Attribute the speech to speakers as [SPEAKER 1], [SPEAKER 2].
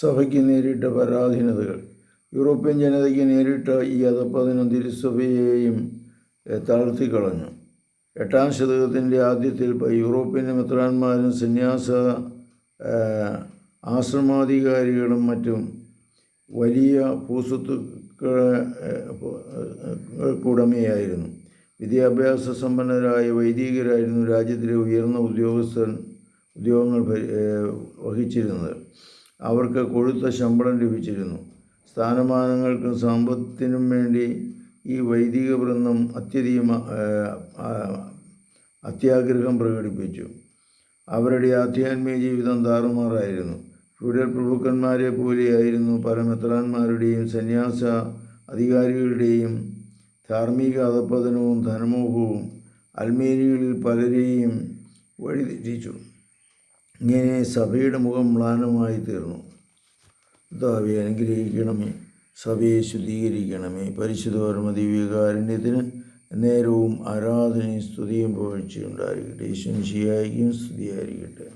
[SPEAKER 1] സഭയ്ക്ക് നേരിട്ട പരാധീനതകൾ. യൂറോപ്യൻ ജനതയ്ക്ക് നേരിട്ട ഈ അധപ്പതനം തിരുസഭയെയും താഴ്ത്തിക്കളഞ്ഞു എട്ടാം ശതകത്തിന്റെ ആദ്യത്തിൽ യൂറോപ്യൻ മെത്രാന്മാരും സന്യാസ ആശ്രമാധികാരികളും മറ്റും വലിയ ഭൂസ്വത്തുക്കളുടമയായിരുന്നു വിദ്യാഭ്യാസ സമ്പന്നരായ വൈദികരായിരുന്നു രാജ്യത്തിലെ ഉയർന്ന ഉദ്യോഗസ്ഥൻ ഉദ്യോഗങ്ങൾ വഹിച്ചിരുന്നത്. അവർക്ക് കൊഴുത്ത ശമ്പളം ലഭിച്ചിരുന്നു. സ്ഥാനമാനങ്ങൾക്കും സമ്പത്തിനും വേണ്ടി ഈ വൈദിക വൃന്ദം അത്യധികം അത്യാഗ്രഹം പ്രകടിപ്പിച്ചു. അവരുടെ ആധ്യാത്മിക ജീവിതം താറുമാറായിരുന്നു. ഫ്യൂഡൽ പ്രഭുക്കന്മാരെ പോലെയായിരുന്നു പല മെത്രാന്മാരുടെയും സന്യാസ അധികാരികളുടെയും ധാർമ്മിക അധപ്പതനവും ധനമോഹവും അൽമേനികളിൽ പലരെയും വഴിതെറ്റിച്ചു. ഇങ്ങനെ സഭയുടെ മുഖം മ്ലാനമായി തീർന്നു. ദാവി അനുഗ്രഹിക്കണമേ. സഭയെ ശുദ്ധീകരിക്കണമേ. പരിശുദ്ധ പരമ ദിവ്യകാരുണ്യത്തിന് നേരവും ആരാധനയും സ്തുതിയും പോഴ്ചയുണ്ടായിരിക്കട്ടെ യേശുവിൻ ശിയായിരിക്കും സ്തുതിയായിരിക്കട്ടെ.